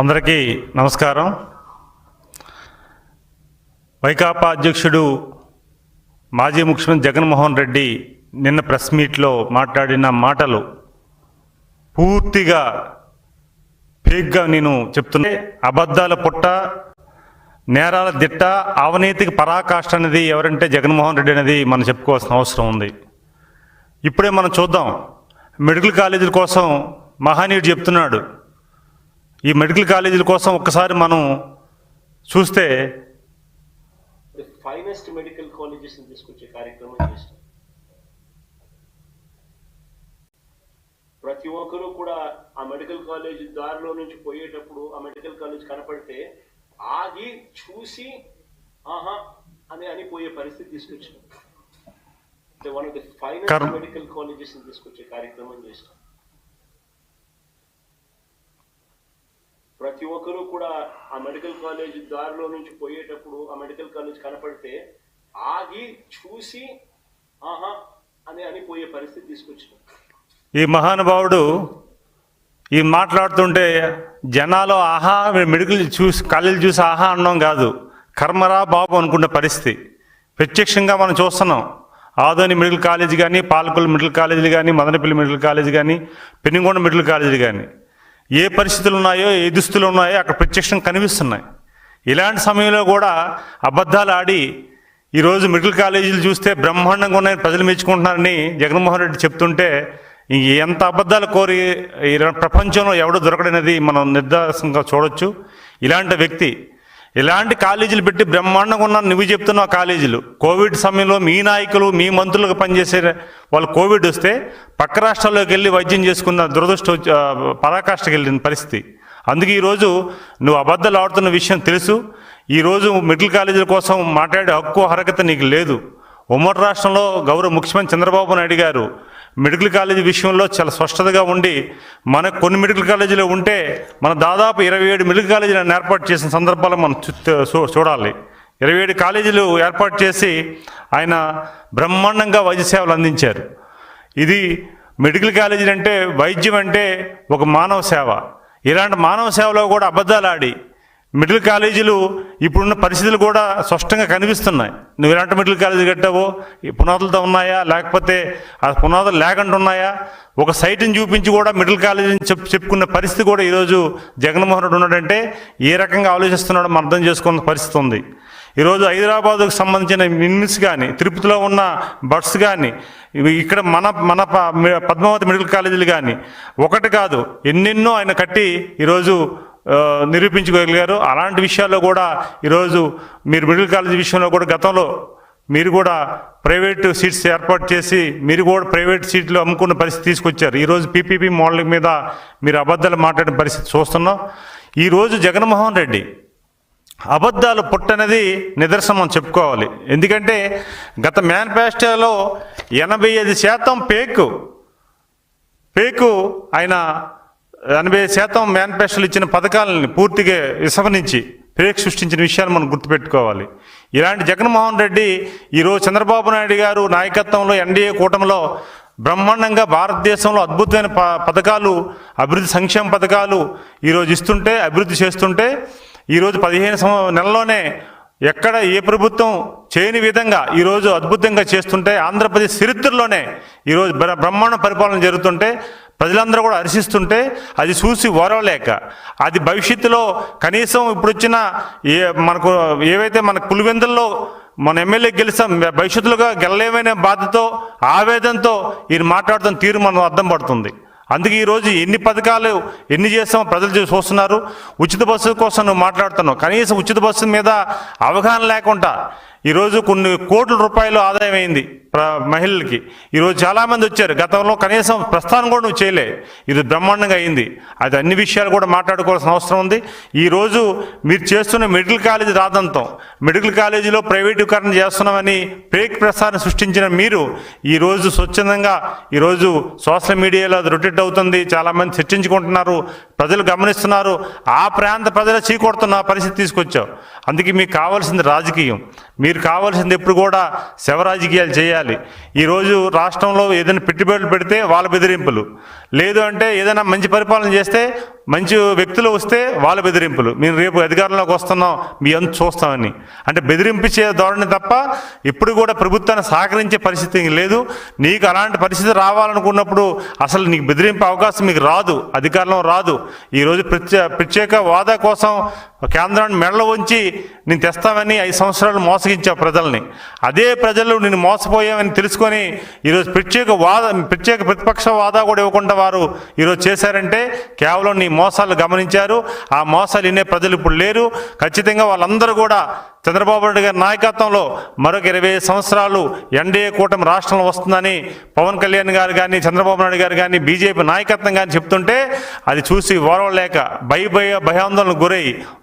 అందరికీ నమస్కారం. వైకాపా అధ్యక్షుడు మాజీ ముఖ్యమంత్రి జగన్మోహన్ రెడ్డి నిన్న ప్రెస్ మీట్లో మాట్లాడిన మాటలు పూర్తిగా ఫేక్గా నేను చెప్తున్నా. అబద్ధాల పుట్ట నేరాల దిట్ట అవినీతికి పరాకాష్ట అనేది ఎవరంటే జగన్మోహన్ రెడ్డి అనేది మనం చెప్పుకోవాల్సిన అవసరం ఉంది. ఇప్పుడే మనం చూద్దాం. మెడికల్ కాలేజీల కోసం మహానీయుడు చెప్తున్నాడు. ఈ మెడికల్ కాలేజీల కోసం ఒక్కసారి మనం చూస్తే ఫైనెస్ట్ మెడికల్ కాలేజెస్ తీసుకొచ్చే కార్యక్రమం చేస్తాం ప్రతి ఒక్కరూ కూడా ఆ మెడికల్ కాలేజ్ దారిలో నుంచి పోయేటప్పుడు ఆ మెడికల్ కాలేజ్ కనపడితే ఆగి చూసి ఆహా అని అని పోయే పరిస్థితి తీసుకొచ్చాం వన్ ఆఫ్ ది ఫైనెస్ట్ కర్మ. మెడికల్ కాలేజెస్ తీసుకొచ్చే కార్యక్రమం చేస్తాం ప్రతి ఒక్కరూ కూడా ఆ మెడికల్ కాలేజ్ దారిలో నుంచి పోయేటప్పుడు ఆ మెడికల్ కాలేజ్ కనపడితే ఆగి చూసి ఆహా అని అని పోయే పరిస్థితి తీసుకొచ్చిన ఈ మహానుభావుడు ఈ మాట్లాడుతుంటే జనాలు ఆహా మెడికల్ చూసి కళ్ళు చూసి ఆహా అనడం కాదు. కర్మరా బాబు అనుకున్న పరిస్థితి. ప్రత్యక్షంగా మనం చూస్తున్నాం. ఆదోని మిడిల్ కాలేజ్ కానీ పాలకొల్లు మిడిల్ కాలేజీలు కానీ మదనపల్లి మిడిల్ కాలేజ్ కానీ పెనుగొండ మిడిల్ కాలేజీలు కానీ. ఏ పరిస్థితులు ఉన్నాయో ఏ దుస్తులు ఉన్నాయో అక్కడ ప్రత్యక్షం కనిపిస్తున్నాయి. ఇలాంటి సమయంలో కూడా అబద్ధాలు ఆడి ఈరోజు మెడికల్ కాలేజీలు చూస్తే బ్రహ్మాండంగా ఉన్నాయని ప్రజలు మెచ్చుకుంటున్నారని జగన్మోహన్ రెడ్డి చెప్తుంటే ఎంత అబద్ధాలు కోరి ఈ ప్రపంచంలో ఎవడో దొరకడనేది మనం నిర్దాసంగా చూడొచ్చు. ఇలాంటి వ్యక్తి ఇలాంటి కాలేజీలు పెట్టి బ్రహ్మాండంగా ఉన్న నువ్వు చెప్తున్నావు కాలేజీలు కోవిడ్ సమయంలో మీ నాయకులు మీ మంత్రులకు పనిచేసే వాళ్ళు కోవిడ్ వస్తే పక్క రాష్ట్రాల్లోకి వెళ్ళి వైద్యం చేసుకున్న దురదృష్ట పరాకాష్ఠకి వెళ్ళిన పరిస్థితి. అందుకే ఈరోజు నువ్వు అబద్ధాలు ఆడుతున్న విషయం తెలుసు. ఈరోజు మిడిల్ కాలేజీల కోసం మాట్లాడే హక్కు అర్హత నీకు లేదు. ఉమ్మడి రాష్ట్రంలో గౌరవ ముఖ్యమంత్రి చంద్రబాబు నాయుడు గారు మెడికల్ కాలేజీ విషయంలో చాలా స్పష్టతగా ఉండి మన కొన్ని మెడికల్ కాలేజీలు ఉంటే మన దాదాపు ఇరవై ఏడు మెడికల్ కాలేజీలను ఏర్పాటు చేసిన సందర్భాలు మనం చూ- చూడాలి. ఇరవై ఏడు కాలేజీలు ఏర్పాటు చేసి ఆయన బ్రహ్మాండంగా వైద్య సేవలు అందించారు. ఇది మెడికల్ కాలేజీలు అంటే వైద్యం అంటే ఒక మానవ సేవ. ఇలాంటి మానవ సేవలో కూడా అబద్ధాలు ఆడి మిడిల్ కాలేజీలు ఇప్పుడున్న పరిస్థితులు కూడా స్పష్టంగా కనిపిస్తున్నాయి. నువ్వు ఎలాంటి మిడిల్ కాలేజీ కట్టావో ఈ పునాదులతో ఉన్నాయా లేకపోతే ఆ పునాదులు లేకుండా ఉన్నాయా? ఒక సైట్ని చూపించి కూడా మిడిల్ కాలేజీని చెప్ చెప్పుకున్న పరిస్థితి కూడా ఈరోజు జగన్మోహన్ రెడ్డి ఉన్నాడంటే ఏ రకంగా ఆలోచిస్తున్నాడో మనం అర్థం చేసుకున్న పరిస్థితి ఉంది. ఈరోజు హైదరాబాద్కు సంబంధించిన మిన్స్ కానీ తిరుపతిలో ఉన్న బట్స్ కానీ ఇక్కడ మన మన ప- పద్మావతి మెడికల్ కాలేజీలు కానీ ఒకటి కాదు ఎన్నెన్నో ఆయన కట్టి ఈరోజు నిరూపించగలిగారు నిరూపించుకోగలిగారు. అలాంటి విషయాల్లో కూడా ఈరోజు మీరు మెడికల్ కాలేజీ విషయంలో కూడా గతంలో మీరు కూడా ప్రైవేటు సీట్స్ ఏర్పాటు చేసి మీరు కూడా ప్రైవేట్ సీట్లు అమ్ముకున్న పరిస్థితి తీసుకొచ్చారు. ఈరోజు పీపీపీ మోడల్ మీద మీరు అబద్ధాలు మాట్లాడిన పరిస్థితి చూస్తున్నాం. ఈరోజు జగన్మోహన్ రెడ్డి అబద్ధాలు పుట్టనేది నిదర్శనం చెప్పుకోవాలి. ఎందుకంటే గత మేనిఫెస్టోలో ఎనభై ఐదు శాతం పేకు పేకు ఆయన ఎనభై శాతం మేనిఫెస్టోలు ఇచ్చిన పథకాలని పూర్తిగా విస్మరించి ఫేక్ సృష్టించిన విషయాలు మనం గుర్తుపెట్టుకోవాలి. ఇలాంటి జగన్మోహన్ రెడ్డి ఈరోజు చంద్రబాబు నాయుడు గారు నాయకత్వంలో ఎన్డీఏ కూటమిలో బ్రహ్మాండంగా భారతదేశంలో అద్భుతమైన ప పథకాలు అభివృద్ధి సంక్షేమ పథకాలు ఈరోజు ఇస్తుంటే అభివృద్ధి చేస్తుంటే ఈరోజు పదిహేను సంవ నెలలోనే ఎక్కడ ఏ ప్రభుత్వం చేయని విధంగా ఈరోజు అద్భుతంగా చేస్తుంటే ఆంధ్రప్రదేశ్ చరిత్రలోనే ఈరోజు బ్ర- బ్రహ్మాండ పరిపాలన జరుగుతుంటే ప్రజలందరూ కూడా హర్షిస్తుంటే అది చూసి ఓరవలేక అది భవిష్యత్తులో కనీసం ఇప్పుడు వచ్చిన ఏ మనకు ఏవైతే మన పులివెందుల్లో మన ఎమ్మెల్యే గెలిచాం భవిష్యత్తులోగా గెలలేమనే బాధతో ఆవేదనతో ఈయన మాట్లాడుతున్న తీరు మనం అర్థం పడుతుంది. అందుకే ఈరోజు ఎన్ని పథకాలు ఎన్ని చేస్తామో ప్రజలు చూ- చూస్తున్నారు. ఉచిత బస్సు కోసం నువ్వు మాట్లాడుతున్నావు. కనీసం ఉచిత బస్సు మీద అవగాహన లేకుండా ఈరోజు కొన్ని కోట్ల రూపాయలు ఆదాయం అయింది మహిళలకి. ఈరోజు చాలామంది వచ్చారు. గతంలో కనీసం ప్రస్థానం కూడా నువ్వు చేయలే. ఇది బ్రహ్మాండంగా అయింది. అది అన్ని విషయాలు కూడా మాట్లాడుకోవాల్సిన అవసరం ఉంది. ఈరోజు మీరు చేస్తున్న మెడికల్ కాలేజ్ రాదంతం మెడికల్ కాలేజీలో ప్రైవేటీకరణ చేస్తున్నామని ఫేక్ ప్రసారం సృష్టించిన మీరు ఈరోజు స్వచ్ఛందంగా ఈరోజు సోషల్ మీడియాలో అది రొటేట్ అవుతుంది. చాలామంది చర్చించుకుంటున్నారు. ప్రజలు గమనిస్తున్నారు. ఆ ప్రాంత ప్రజలు చీకొడుతున్న పరిస్థితి తీసుకొచ్చావు. అందుకే మీకు కావాల్సింది రాజకీయం. మీరు కావాల్సింది ఎప్పుడు కూడా శవ రాజకీయాలు చేయాలి ఈరోజు రాష్ట్రంలో ఏదైనా పెట్టుబడులు పెడితే వాళ్ళ బెదిరింపులు. లేదు అంటే ఏదైనా మంచి పరిపాలన చేస్తే మంచి వ్యక్తులు వస్తే వాళ్ళ బెదిరింపులు. మేము రేపు అధికారంలోకి వస్తున్నాం మీ అంత చూస్తామని. అంటే బెదిరింపించే ధోరణి తప్ప ఇప్పుడు కూడా ప్రభుత్వాన్ని సహకరించే పరిస్థితి లేదు. నీకు అలాంటి పరిస్థితి రావాలనుకున్నప్పుడు అసలు నీకు బెదిరింపే అవకాశం మీకు రాదు అధికారంలో రాదు. ఈరోజు ప్రత్యే ప్రత్యేక వాదా కోసం కేంద్రాన్ని మెడలో ఉంచి నేను తెస్తామని ఐదు సంవత్సరాలు మోసగించావు ప్రజల్ని. అదే ప్రజలు నేను మోసపోయామని తెలుసుకొని ఈరోజు ప్రత్యేక వాద ప్రత్యేక ప్రతిపక్ష వాదా కూడా ఇవ్వకుండా వారు ఈరోజు చేశారంటే కేవలం నీ మోసాలు గమనించారు. ఆ మోసాలు వినే ప్రజలు ఇప్పుడు లేరు. ఖచ్చితంగా వాళ్ళందరూ కూడా చంద్రబాబు నాయుడు గారి నాయకత్వంలో మరొక ఇరవై సంవత్సరాలు ఎన్డీఏ కూటమి రాష్ట్రంలో వస్తుందని పవన్ కళ్యాణ్ గారు కానీ చంద్రబాబు నాయుడు గారు కానీ బీజేపీ నాయకత్వం కానీ చెప్తుంటే అది చూసి ఓరవలేక భయ భయ భయాందోళనకు గురై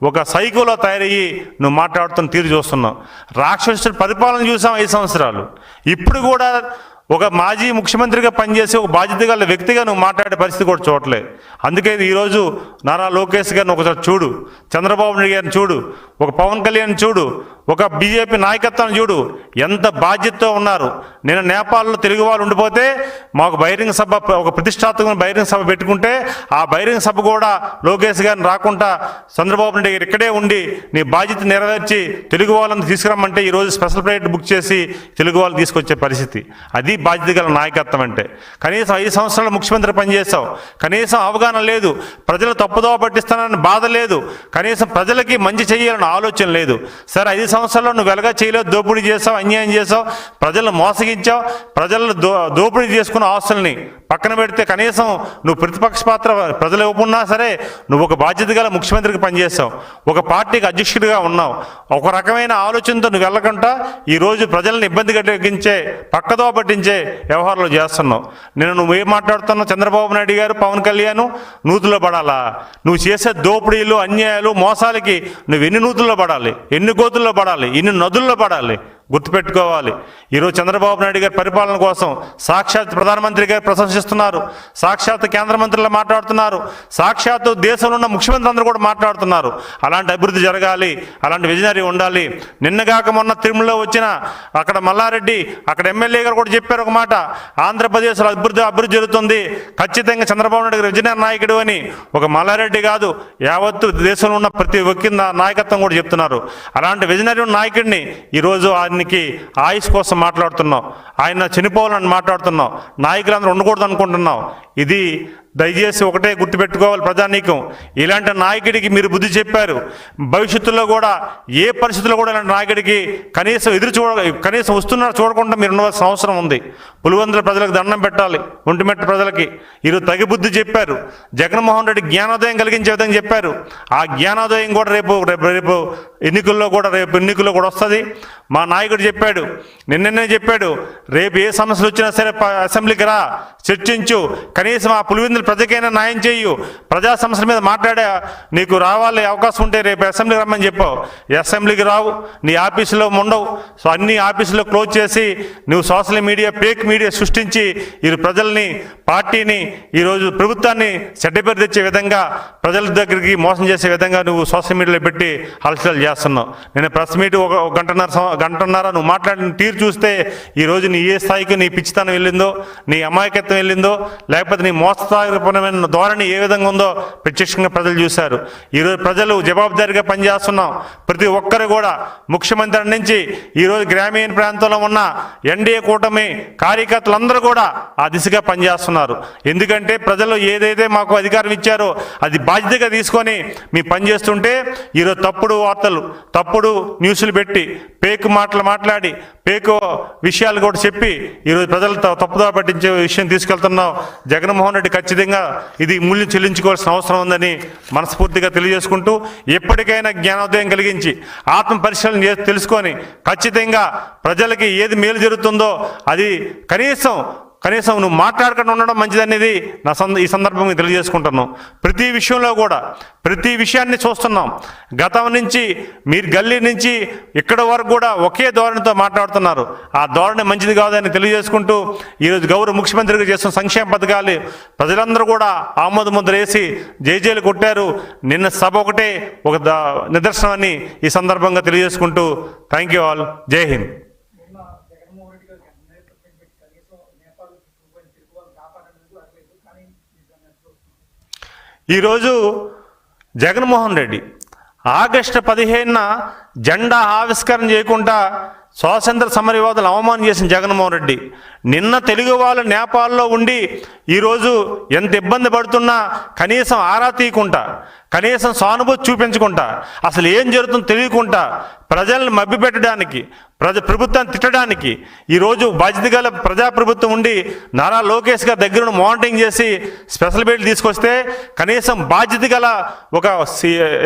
ఒక సైకోలో తయారయ్యి నువ్వు మాట్లాడుతున్న తీరు చూస్తున్నావు. రాక్షసుడు పరిపాలన చూసాం ఐదు సంవత్సరాలు. ఇప్పుడు కూడా ఒక మాజీ ముఖ్యమంత్రిగా పనిచేసే ఒక బాధ్యత గల వ్యక్తిగా నువ్వు మాట్లాడే పరిస్థితి కూడా చూడలే అందుకే ఈరోజు నారా లోకేష్ గారిని ఒకసారి చూడు చంద్రబాబు నాయుడు గారిని చూడు ఒక పవన్ కళ్యాణ్ చూడు ఒక బీజేపీ నాయకత్వాన్ని చూడు ఎంత బాధ్యతతో ఉన్నారు. నేను నేపాల్లో తెలుగు వాళ్ళు ఉండిపోతే మాకు బహిరంగ సభ ఒక ప్రతిష్టాత్మకమైన బహిరంగ సభ పెట్టుకుంటే ఆ బహిరంగ సభ కూడా లోకేష్ గారిని రాకుండా చంద్రబాబు నాయుడు గారు ఇక్కడే ఉండి నీ బాధ్యత నెరవేర్చి తెలుగు వాళ్ళని తీసుకురమ్మంటే ఈరోజు స్పెషల్ ఫ్లైట్ బుక్ చేసి తెలుగు వాళ్ళు తీసుకొచ్చే పరిస్థితి. అది బాధ్యత గల నాయకత్వం అంటే. కనీసం ఐదు సంవత్సరాలు ముఖ్యమంత్రి పనిచేసావు కనీసం అవగాహన లేదు. ప్రజలు తప్పుదోవ పట్టిస్తానని బాధ లేదు. కనీసం ప్రజలకి మంచి చేయాలని ఆలోచన లేదు. సరే ఐదు సంవత్సరాల్లో నువ్వు వెలగా చేయలేవు? దోపిడీ చేసావు అన్యాయం చేసావు ప్రజలను మోసగించావు ప్రజలను దో దోపిడీ చేసుకున్న ఆస్తుల్ని పక్కన పెడితే కనీసం నువ్వు ప్రతిపక్ష పాత్ర ప్రజలు ఇవ్వకున్నా సరే నువ్వు ఒక బాధ్యత గల ముఖ్యమంత్రికి పనిచేస్తావు ఒక పార్టీకి అధ్యక్షుడిగా ఉన్నావు. ఒక రకమైన ఆలోచనతో నువ్వు వెళ్ళకుండా ఈరోజు ప్రజలను ఇబ్బంది కలిగించే పక్కదో పట్టించే వ్యవహారాలు చేస్తున్నావు. నేను నువ్వు ఏం మాట్లాడుతున్నావు? చంద్రబాబు నాయుడు గారు పవన్ కళ్యాణ్ నూతులో పడాలా? నువ్వు చేసే దోపిడీలు అన్యాయాలు మోసాలకి నువ్వు ఎన్ని నూతుల్లో పడాలి? ఎన్ని గోతుల్లో పడాలి? ఎన్ని నదుల్లో పడాలి? గుర్తుపెట్టుకోవాలి. ఈరోజు చంద్రబాబు నాయుడు గారి పరిపాలన కోసం సాక్షాత్ ప్రధానమంత్రి గారు ప్రశంసిస్తున్నారు. సాక్షాత్ కేంద్ర మంత్రులు మాట్లాడుతున్నారు. సాక్షాత్ దేశంలో ఉన్న ముఖ్యమంత్రి అందరూ కూడా మాట్లాడుతున్నారు. అలాంటి అభివృద్ధి జరగాలి. అలాంటి విజనరీ ఉండాలి. నిన్నగాక మొన్న తిరుమలలో వచ్చిన అక్కడ మల్లారెడ్డి అక్కడ ఎమ్మెల్యే గారు కూడా చెప్పారు ఒక మాట. ఆంధ్రప్రదేశ్లో అభివృద్ధి అభివృద్ధి జరుగుతుంది. ఖచ్చితంగా చంద్రబాబు నాయుడు గారు విజయనగర నాయకుడు అని ఒక మల్లారెడ్డి కాదు యావత్తు దేశంలో ఉన్న ప్రతి ఒక్క నాయకత్వం కూడా చెప్తున్నారు. అలాంటి విజనరీ నాయకుడిని ఈరోజు ఆయనకి ఆయుష్ కోసం మాట్లాడుతున్నాం ఆయన చనిపోవాలని మాట్లాడుతున్నాం నాయకులందరూ ఉండకూడదు అనుకుంటున్నాం ఇది దయచేసి ఒకటే గుర్తుపెట్టుకోవాలి ప్రజానీకం. ఇలాంటి నాయకుడికి మీరు బుద్ధి చెప్పారు. భవిష్యత్తులో కూడా ఏ పరిస్థితుల్లో కూడా ఇలాంటి నాయకుడికి కనీసం ఎదురు చూడ కనీసం వస్తున్నారు చూడకుండా మీరు ఉండవలసిన అవసరం ఉంది. పులివందుల ప్రజలకు దండం పెట్టాలి. ఒంటిమెట్ట ప్రజలకి. ఈరోజు తగి బుద్ధి చెప్పారు. జగన్మోహన్ రెడ్డి జ్ఞానోదయం కలిగించే విధంగా చెప్పారు. ఆ జ్ఞానోదయం కూడా రేపు రేపు రేపు ఎన్నికల్లో కూడా రేపు ఎన్నికల్లో కూడా వస్తుంది. మా నాయకుడు చెప్పాడు. నిన్ననే చెప్పాడు. రేపు ఏ సమస్యలు వచ్చినా సరే ప- అసెంబ్లీకి రా. చర్చించు. కనీసం ఆ పులివెందుల ప్రజకైనా న్యాయం చేయు. ప్రజా సమస్యల మీద మాట్లాడే నీకు రావాలి అవకాశం ఉంటే రేపు అసెంబ్లీకి రమ్మని చెప్పావు. అసెంబ్లీకి రావు నీ ఆఫీసులో ఉండవు సో అన్ని ఆఫీసులో క్లోజ్ చేసి నువ్వు సోషల్ మీడియా ఫేక్ మీడియా సృష్టించి ఈ ప్రజల్ని పార్టీని ఈరోజు ప్రభుత్వాన్ని చెడ్డపేరు తెచ్చే విధంగా ప్రజల దగ్గరికి మోసం చేసే విధంగా నువ్వు సోషల్ మీడియాలో పెట్టి హల్చల్ చేస్తున్నావు. నేను ప్రెస్ మీట్ ఒక గంటన్నర గంటన్నర నువ్వు మాట్లాడిన తీరు చూస్తే ఈ రోజు నీ ఏ స్థాయికి నీ పిచ్చితనం వెళ్ళిందో నీ అమాయకత్వం వెళ్ళిందో లేకపోతే నీ మోసపూరితమైన ధోరణి ఏ విధంగా ఉందో ప్రత్యక్షంగా ప్రజలు చూశారు. ఈరోజు ప్రజలు జవాబుదారీగా పనిచేస్తున్నాం. ప్రతి ఒక్కరు కూడా ముఖ్యమంత్రి నుంచి ఈరోజు గ్రామీణ ప్రాంతంలో ఉన్న ఎన్డీఏ కూటమి కార్యకర్తలందరూ కూడా ఆ దిశగా పనిచేస్తున్నారు. ఎందుకంటే ప్రజలు ఏదైతే మాకు అధికారం ఇచ్చారో అది బాధ్యతగా తీసుకొని మీ పనిచేస్తుంటే ఈరోజు తప్పుడు వార్తలు తప్పుడు న్యూస్లు పెట్టి పేకు మాటలు మాట్లాడి పేకు విషయాలు కూడా చెప్పి ఈరోజు ప్రజలు త- తప్పుదో పట్టించే విషయం తీసుకెళ్తున్నాం. జగన్మోహన్ రెడ్డి ఖచ్చితంగా ఇది మూల్యం చెల్లించుకోవాల్సిన అవసరం ఉందని మనస్ఫూర్తిగా తెలియజేసుకుంటూ ఎప్పటికైనా జ్ఞానోదయం కలిగించి ఆత్మ పరిశీలన తెలుసుకొని ఖచ్చితంగా ప్రజలకి ఏది మేలు జరుగుతుందో అది కనీసం కనీసం నువ్వు మాట్లాడకుండా ఉండడం మంచిదనేది నా సంద ఈ సందర్భంగా తెలియజేసుకుంటున్నాం ప్రతి విషయంలో కూడా ప్రతి విషయాన్ని చూస్తున్నాం. గతం నుంచి మీరు గల్లీ నుంచి ఇక్కడ వరకు కూడా ఒకే ధోరణితో మాట్లాడుతున్నారు. ఆ ధోరణి మంచిది కాదని తెలియజేసుకుంటూ ఈరోజు గౌరవ ముఖ్యమంత్రిగా చేస్తున్న సంక్షేమ పథకాలు ప్రజలందరూ కూడా ఆమోద ముద్ర వేసి జైజేలు కొట్టారు. నిన్న సభ ఒకటే ఒక నిదర్శనం అని ఈ సందర్భంగా తెలియజేసుకుంటూ థ్యాంక్ యూ ఆల్ జై హింద్ నిన్న జగన్మోహన్ రెడ్డి గారికి అందరితో పెట్టి కనీసం నేపాల్ తిరుగు తిరుగు వాళ్ళు కాపాడలేదు అట్లేదు కానీ నిజంగా చూస్తున్నాం ఈరోజు జగన్మోహన్ రెడ్డి ఆగస్టు పదిహేనున జెండా ఆవిష్కరణ చేయకుండా స్వాతంత్ర సమరయోధులు అవమానం చేసిన జగన్మోహన్ రెడ్డి. నిన్న తెలుగు వాళ్ళు నేపాల్లో ఉండి ఈరోజు ఎంత ఇబ్బంది పడుతున్నా కనీసం ఆరా తీయకుండా కనీసం సానుభూతి చూపించకుండా అసలు ఏం జరుగుతుందో తెలియకుండా ప్రజల్ని మభ్యపెట్టడానికి ప్రజ ప్రభుత్వాన్ని తిట్టడానికి ఈరోజు బాధ్యత గల ప్రజాప్రభుత్వం ఉండి నారా లోకేష్ గారి దగ్గర మానిటరింగ్ చేసి స్పెషల్ బెడ్ తీసుకొస్తే కనీసం బాధ్యత గల ఒక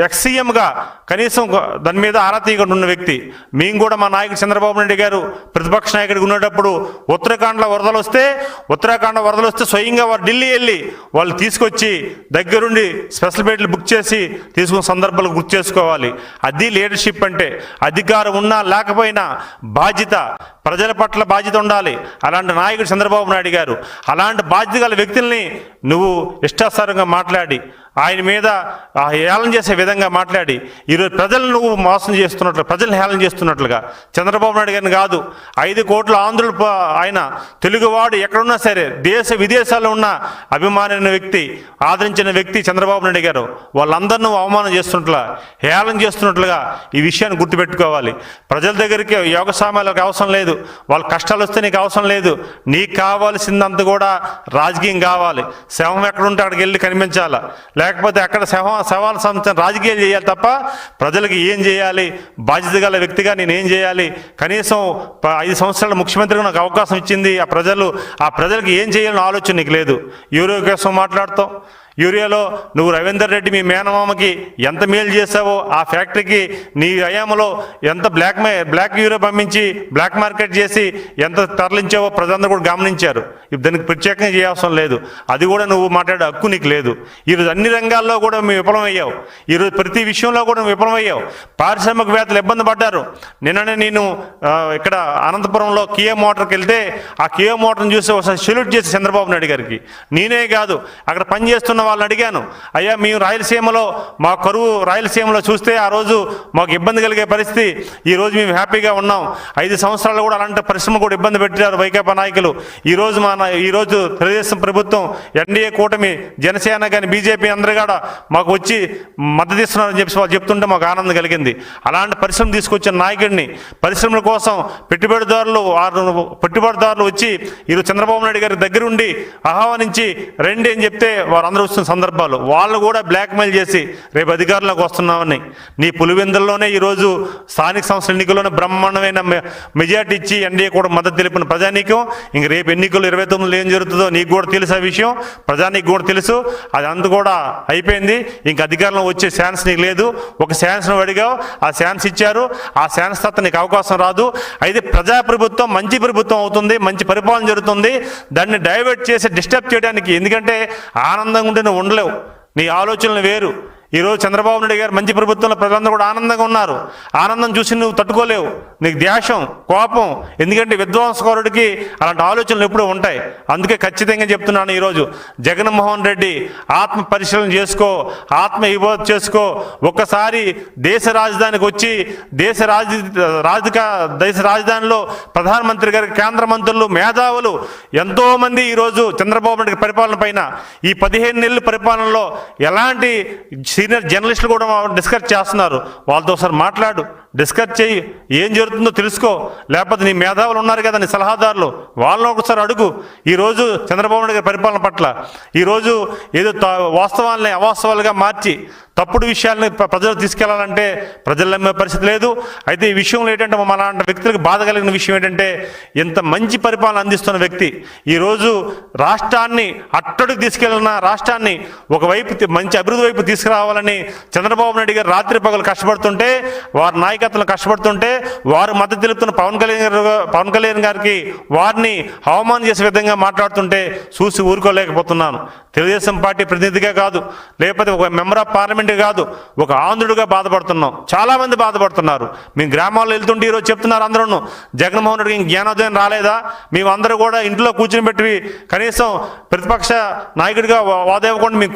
ఎక్స్సీఎంగా కనీసం దాని మీద ఆరా తీయకుండా ఉన్న వ్యక్తి. మేము కూడా మా నాయకుడు చంద్రబాబు నాయుడు గారు ప్రతిపక్ష నాయకుడికి ఉండేటప్పుడు ఉత్తరాఖండ్లో వరదలు వస్తే ఉత్తరాఖండ్ వరదలు వస్తే స్వయంగా వారు ఢిల్లీ వెళ్ళి వాళ్ళు తీసుకొచ్చి దగ్గరుండి స్పెషల్ బెడ్లు బుక్ చేసి తీసుకున్న సందర్భాలు గుర్తు చేసుకోవాలి. అది లీడర్షిప్ అంటే అధికారం ఉన్నా లేకపోయినా బాధ్యత ప్రజల పట్ల బాధ్యత ఉండాలి. అలాంటి నాయకుడు చంద్రబాబు నాయుడు గారు. అలాంటి బాధ్యత గల వ్యక్తుల్ని నువ్వు ఇష్టాసారంగా మాట్లాడి ఆయన మీద ఆ హేళన చేసే విధంగా మాట్లాడి ఈరోజు ప్రజలను నువ్వు మోసం చేస్తున్నట్లు ప్రజలను హేళన చేస్తున్నట్లుగా. చంద్రబాబు నాయుడు గారిని కాదు ఐదు కోట్ల ఆంధ్రులు ఆయన తెలుగువాడు ఎక్కడున్నా సరే దేశ విదేశాల్లో ఉన్న అభిమానైన వ్యక్తి ఆదరించిన వ్యక్తి చంద్రబాబు నాయుడు గారు. వాళ్ళందరినీ అవమానం చేస్తున్నట్లుగా హేళన చేస్తున్నట్లుగా ఈ విషయాన్ని గుర్తుపెట్టుకోవాలి. ప్రజల దగ్గరికి యోగ సామాన్లకు అవసరం లేదు వాళ్ళ కష్టాలు వస్తే నీకు అవసరం లేదు. నీకు కావాల్సిందంత కూడా రాజకీయం కావాలి. శవం ఎక్కడుంటే అక్కడికి వెళ్ళి కనిపించాలా? లేకపోతే అక్కడ శవ శవాల సంబంధించిన రాజకీయాలు చేయాలి తప్ప ప్రజలకు ఏం చేయాలి? బాధ్యత గల వ్యక్తిగా నేను ఏం చేయాలి? కనీసం ప- ఐదు సంవత్సరాల ముఖ్యమంత్రిగా నాకు అవకాశం ఇచ్చింది ఆ ప్రజలు ఆ ప్రజలకు ఏం చేయాలని ఆలోచన నీకు లేదు. ఎవరో కోసం మాట్లాడతాం. యూరియాలో నువ్వు రవీందర్ రెడ్డి మీ మేనమామకి ఎంత మేలు చేసావో ఆ ఫ్యాక్టరీకి నీ హయాంలో ఎంత బ్లాక్ బ్లాక్ యూరియా పంపించి బ్లాక్ మార్కెట్ చేసి ఎంత తరలించావో ప్రజలందరూ కూడా గమనించారు. దానికి ప్రత్యేకంగా చేయాల్సిన లేదు. అది కూడా నువ్వు మాట్లాడే హక్కు నీకు లేదు. ఈరోజు అన్ని రంగాల్లో కూడా మేము విఫలమయ్యావు. ఈరోజు ప్రతి విషయంలో కూడా నువ్వు విఫలమయ్యావు. పారిశ్రామికవేత్తలు ఇబ్బంది పడ్డారు. నిన్ననే నేను ఇక్కడ అనంతపురంలో కియో మోటార్కి వెళ్తే ఆ కియో మోటార్ని చూసి ఒకసారి సెల్యూట్ చేసి చంద్రబాబు నాయుడు గారికి. నేనే కాదు అక్కడ పనిచేస్తున్న వాళ్ళని అడిగాను అయ్యా మేము రాయలసీమలో మా కరువు రాయలసీమలో చూస్తే ఆ రోజు మాకు ఇబ్బంది కలిగే పరిస్థితి. ఈ రోజు మేము హ్యాపీగా ఉన్నాం. ఐదు సంవత్సరాలు కూడా అలాంటి పరిశ్రమ కూడా ఇబ్బంది పెట్టారు వైకాపా నాయకులు. ఈ రోజు మా ఈరోజు ఈ రోజు తెలుగుదేశం ప్రభుత్వం ఎన్డీఏ కూటమి జనసేన కానీ బీజేపీ అందరూ కూడా మాకు వచ్చి మద్దతు ఇస్తున్నారని చెప్పి వాళ్ళు చెప్తుంటే మాకు ఆనందం కలిగింది. అలాంటి పరిశ్రమ తీసుకొచ్చిన నాయకుడిని పరిశ్రమల కోసం పెట్టుబడిదారులు వారు పెట్టుబడిదారులు వచ్చి ఈరోజు చంద్రబాబు నాయుడు గారి దగ్గరుండి ఆహ్వానించి రండి అని చెప్తే వారందరూ వస్తున్న సందర్భాలు వాళ్ళు కూడా బ్లాక్మెయిల్ చేసి రేపు అధికారంలోకి వస్తున్నామని నీ పులివెందుల్లోనే ఈరోజు స్థానిక సంస్థల ఎన్నికల్లోనే బ్రహ్మాండమైన మె- మెజార్టీ ఇచ్చి ఎన్డీఏ కూడా మద్దతు తెలిపిన ప్రజానీకం. ఇంక రేపు ఎన్నికలు ఇరవై తొమ్మిదిలో ఏం జరుగుతుందో నీకు కూడా తెలుసు ఆ విషయం. ప్రజానికి కూడా తెలుసు. అది అంత కూడా అయిపోయింది. ఇంక అధికారంలో వచ్చే ఛాన్స్ నీకు లేదు. ఒక ఛాన్స్ నువ్వు అడిగావు. ఆ ఛాన్స్ ఇచ్చారు. ఆ ఛాన్స్ తర్వాత నీకు అవకాశం రాదు. అయితే ప్రజాప్రభుత్వం మంచి ప్రభుత్వం అవుతుంది. మంచి పరిపాలన జరుగుతుంది. దాన్ని డైవర్ట్ చేసి డిస్టర్బ్ చేయడానికి ఎందుకంటే ఆనందంగా ఉండే నువ్వు ఉండలేవు. నీ ఆలోచనలు వేరు. ఈరోజు చంద్రబాబు నాయుడు గారు మంచి ప్రభుత్వంలో ప్రజలందరూ కూడా ఆనందంగా ఉన్నారు. ఆనందం చూసి నువ్వు తట్టుకోలేవు. నీకు ద్వేషం కోపం ఎందుకంటే విధ్వంసకరుడికి అలాంటి ఆలోచనలు ఎప్పుడూ ఉంటాయి. అందుకే ఖచ్చితంగా చెప్తున్నాను ఈరోజు జగన్మోహన్ రెడ్డి ఆత్మ పరిశీలన చేసుకో ఆత్మ విబోధ చేసుకో. ఒక్కసారి దేశ రాజధానికి వచ్చి దేశ రాజ రాజక దేశ రాజధానిలో ప్రధానమంత్రి గారి కేంద్ర మంత్రులు మేధావులు ఎంతోమంది ఈరోజు చంద్రబాబు నాయుడు పరిపాలన పైన ఈ పదిహేను నెలల పరిపాలనలో ఎలాంటి సీనియర్ జర్నలిస్టులు కూడా డిస్కస్ చేస్తున్నారు. వాళ్ళతో ఒకసారి మాట్లాడు. డిస్కస్ చేయి ఏం జరుగుతుందో తెలుసుకో. లేకపోతే నీ మేధావులు ఉన్నారు కదా నీ సలహాదారులు. వాళ్ళని ఒకసారి అడుగు. ఈరోజు చంద్రబాబు నాయుడు గారి పరిపాలన పట్ల. ఈరోజు ఏదో వాస్తవాలని వాస్తవాల్ని అవాస్తవాలుగా మార్చి తప్పుడు విషయాల్ని ప్ర- ప్రజలకు తీసుకెళ్ళాలంటే ప్రజలు నమ్మే పరిస్థితి లేదు. అయితే ఈ విషయంలో ఏంటంటే మన వ్యక్తులకు బాధ కలిగిన విషయం ఏంటంటే ఇంత మంచి పరిపాలన అందిస్తున్న వ్యక్తి ఈరోజు రాష్ట్రాన్ని అట్టడికి తీసుకెళ్ళిన రాష్ట్రాన్ని ఒకవైపు మంచి అభివృద్ధి వైపు తీసుకురావాలని చంద్రబాబు నాయుడు గారు రాత్రి పగలు కష్టపడుతుంటే వారి నాయకత్వం కష్టపడుతుంటే వారు మద్దతు తెలుపుతున్న పవన్ కళ్యాణ్ గారు పవన్ కళ్యాణ్ గారికి వారిని అవమానం చేసే విధంగా మాట్లాడుతుంటే చూసి ఊరుకోలేకపోతున్నాను. తెలుగుదేశం పార్టీ ప్రతినిధిగా కాదు లేకపోతే ఒక మెంబర్ ఆఫ్ పార్లమెంట్ కాదు ఒక ఆంధ్రుడిగా బాధపడుతున్నాం. చాలామంది బాధపడుతున్నారు. మేము గ్రామాల్లో వెళ్తుంటే ఈరోజు చెప్తున్నారు అందరూ జగన్మోహన్ రెడ్డికి ఇంక జ్ఞానోదయం రాలేదా? మేమందరూ కూడా ఇంట్లో కూర్చుని పెట్టి కనీసం ప్రతిపక్ష నాయకుడిగా వా- వాదేవ్వకుండా మేము